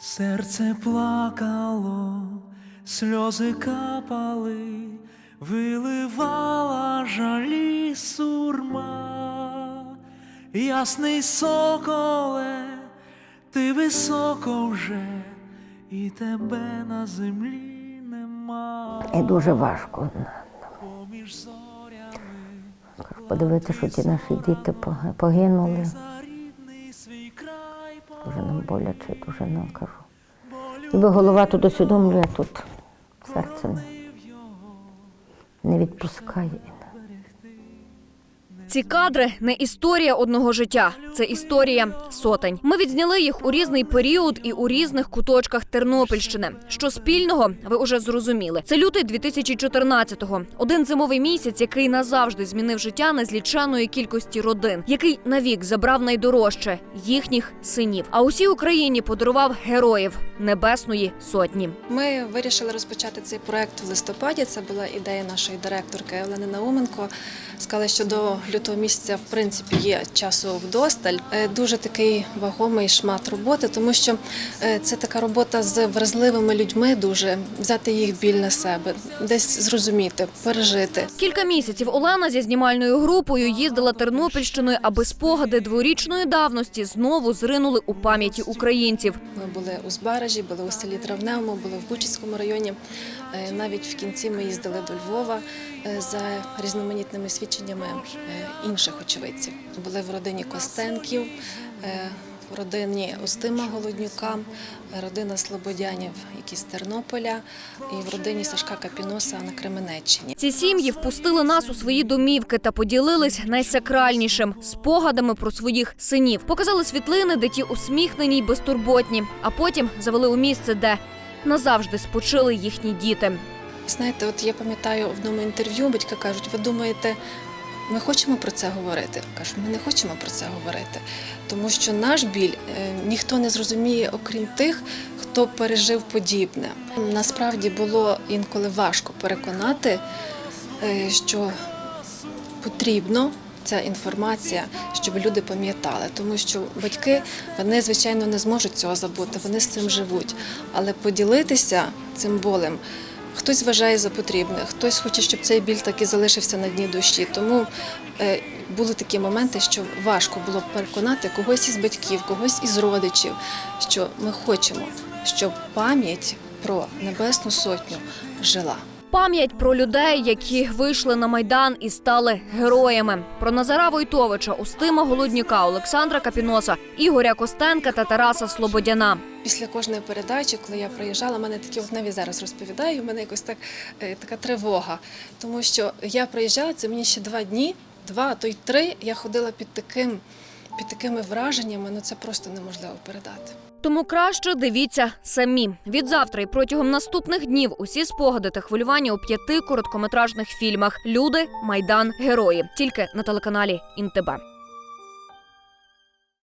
Серце плакало, сльози капали, виливала жалі сурма. Ясний соколе, ти високо вже, і тебе на землі нема. І дуже важко. Поміж зорями Подивитися, що ті наші діти погинули. Дуже нам боляче, дуже нам кажу. Ніби голова тут усвідомлює, тут серце не, відпускає. Ці кадри не історія одного життя, це історія сотень. Ми відзняли їх у різний період і у різних куточках Тернопільщини. Що спільного, ви уже зрозуміли. Це лютий 2014-го. Один зимовий місяць, який назавжди змінив життя незліченої кількості родин, який навік забрав найдорожче їхніх синів. А усій Україні подарував героїв Небесної сотні. Ми вирішили розпочати цей проект в листопаді. Це була ідея нашої директорки Олени Науменко. Сказали, що до лютого місяця в принципі є часу вдосталь. Е, Дуже такий вагомий шмат роботи, тому що е, це така робота з вразливими людьми. Дуже взяти їх біль на себе, десь зрозуміти, пережити. Кілька місяців Олена зі знімальною групою їздила Тернопільщиною, аби спогади дворічної давності знову зринули у пам'яті українців. Ми були у Збаражі, були у селі Травневому, були в Бучицькому районі. Е, Навіть в кінці ми їздили до Львова за різноманітними свідченнями інших очевидців. Були в родині Костенків, е, в родині Устима Голоднюка, родина Слободянів, які з Тернополя, і в родині Сашка Капіноса на Кременеччині. Ці сім'ї впустили нас у свої домівки та поділились найсакральнішим спогадами про своїх синів. Показали світлини, де ті усміхнені й безтурботні, а потім завели у місце, де назавжди спочили їхні діти. Знаєте, от я пам'ятаю в одному інтерв'ю, батьки кажуть, ви думаєте, ми хочемо про це говорити? Кажу, ми не хочемо про це говорити, тому що наш біль е, ніхто не зрозуміє, окрім тих, хто пережив подібне. Насправді було інколи важко переконати, е, що потрібно. Ця інформація, щоб люди пам'ятали, тому що батьки вони звичайно не зможуть цього забути, вони з цим живуть. Але поділитися цим болем хтось вважає за потрібне, хтось хоче, щоб цей біль так і залишився на дні душі. Тому е, були такі моменти, що важко було переконати когось із батьків, когось із родичів, що ми хочемо, щоб пам'ять про Небесну Сотню жила. Пам'ять про людей, які вийшли на майдан і стали героями. Про Назара Войтовича, Устима Голоднюка, Олександра Капіноса, Ігоря Костенка та Тараса Слободяна. Після кожної передачі, коли я приїжджала, мене такі от навіть зараз розповідаю, в мене якось так е, така тривога. Тому що я приїжджала, це мені ще два дні, два, а то й три. Я ходила під таким, під такими враженнями, ну це просто неможливо передати. Тому краще дивіться самі. Від завтра і протягом наступних днів усі спогади та хвилювання у п'яти короткометражних фільмах Люди, Майдан, Герої тільки на телеканалі Інтебе.